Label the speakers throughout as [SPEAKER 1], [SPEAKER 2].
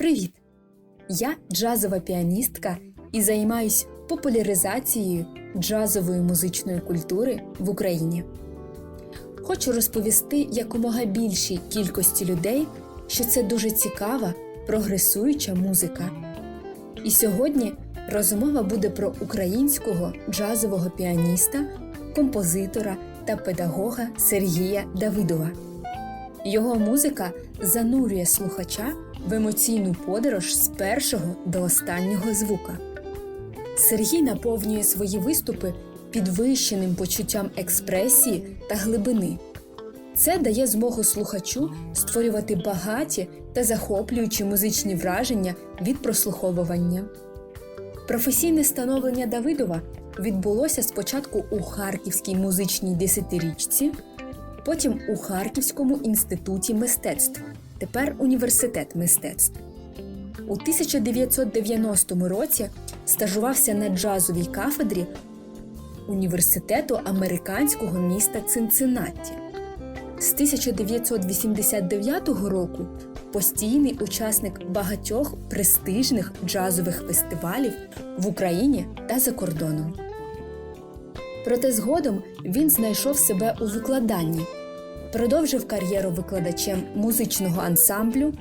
[SPEAKER 1] Привіт! Я джазова піаністка і займаюсь популяризацією джазової музичної культури в Україні. Хочу розповісти якомога більшій кількості людей, що це дуже цікава, прогресуюча музика. І сьогодні розмова буде про українського джазового піаніста, композитора та педагога Сергія Давидова. Його музика занурює слухача в емоційну подорож з першого до останнього звука. Сергій наповнює свої виступи підвищеним почуттям експресії та глибини. Це дає змогу слухачу створювати багаті та захоплюючі музичні враження від прослуховування. Професійне становлення Давидова відбулося спочатку у Харківській музичній десятирічці, потім у Харківському інституті мистецтв, тепер університет мистецтв. У 1990 році стажувався на джазовій кафедрі університету американського міста Цинциннаті. З 1989 року постійний учасник багатьох престижних джазових фестивалів в Україні та за кордоном. Проте згодом він знайшов себе у викладанні, продовжив кар'єру викладачем музичного ансамблю,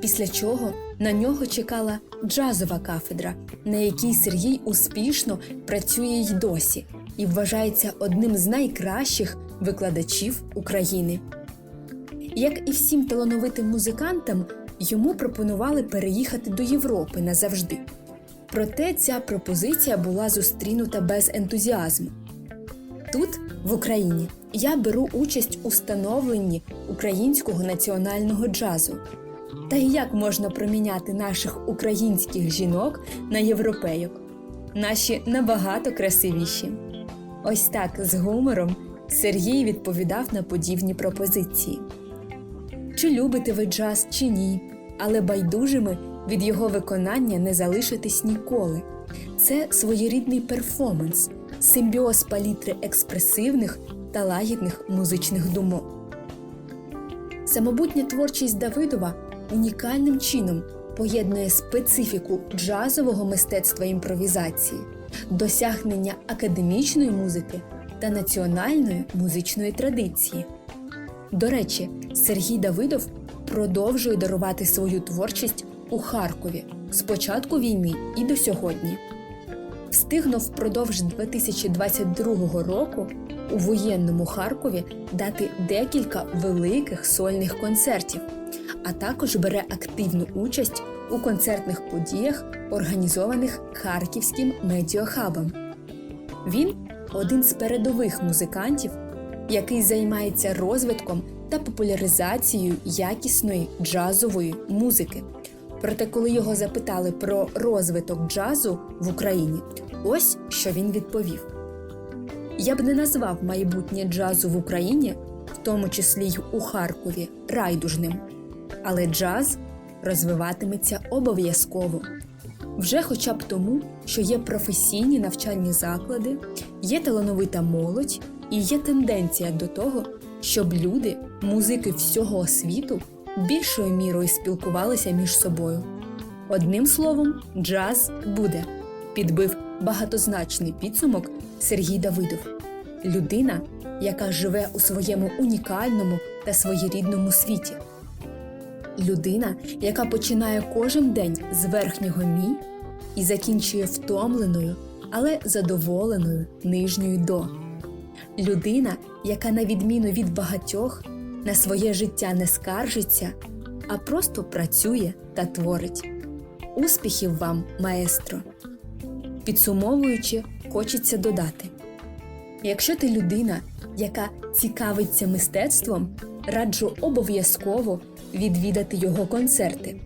[SPEAKER 1] після чого на нього чекала джазова кафедра, на якій Сергій успішно працює й досі і вважається одним з найкращих викладачів України. Як і всім талановитим музикантам, йому пропонували переїхати до Європи назавжди. Проте ця пропозиція була зустрінута без ентузіазму. Тут, в Україні, я беру участь у становленні українського національного джазу. Та й як можна проміняти наших українських жінок на європейок? Наші набагато красивіші. Ось так з гумором Сергій відповідав на подібні пропозиції. Чи любите ви джаз, чи ні, але байдужими від його виконання не залишитесь ніколи. Це своєрідний перформанс, симбіоз палітри експресивних та лагідних музичних думок. Самобутня творчість Давидова унікальним чином поєднує специфіку джазового мистецтва імпровізації, досягнення академічної музики та національної музичної традиції. До речі, Сергій Давидов продовжує дарувати свою творчість у Харкові з початку війни і до сьогодні. Встигнув впродовж 2022 року у воєнному Харкові дати декілька великих сольних концертів, а також бере активну участь у концертних подіях, організованих Харківським медіахабом. Він один з передових музикантів, який займається розвитком та популяризацією якісної джазової музики. Проте, коли його запитали про розвиток джазу в Україні, ось що він відповів: Я б не назвав майбутнє джазу в Україні, в тому числі й у Харкові, райдужним, але джаз розвиватиметься обов'язково. Вже хоча б тому, що є професійні навчальні заклади, є талановита молодь і є тенденція до того, щоб люди, музики всього світу, більшою мірою спілкувалися між собою. Одним словом, джаз буде, підбив багатозначний підсумок Сергій Давидов, людина, яка живе у своєму унікальному та своєрідному світі. Людина, яка починає кожен день з верхнього мі і закінчує втомленою, але задоволеною нижньою до. Людина, яка, на відміну від багатьох, на своє життя не скаржиться, а просто працює та творить. Успіхів вам, маестро! Підсумовуючи, хочеться додати: якщо ти людина, яка цікавиться мистецтвом, раджу обов'язково відвідати його концерти,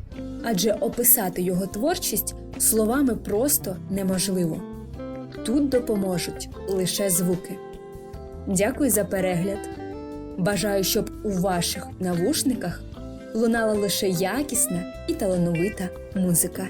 [SPEAKER 1] адже описати його творчість словами просто неможливо. Тут допоможуть лише звуки. Дякую за перегляд. Бажаю, щоб у ваших навушниках лунала лише якісна і талановита музика.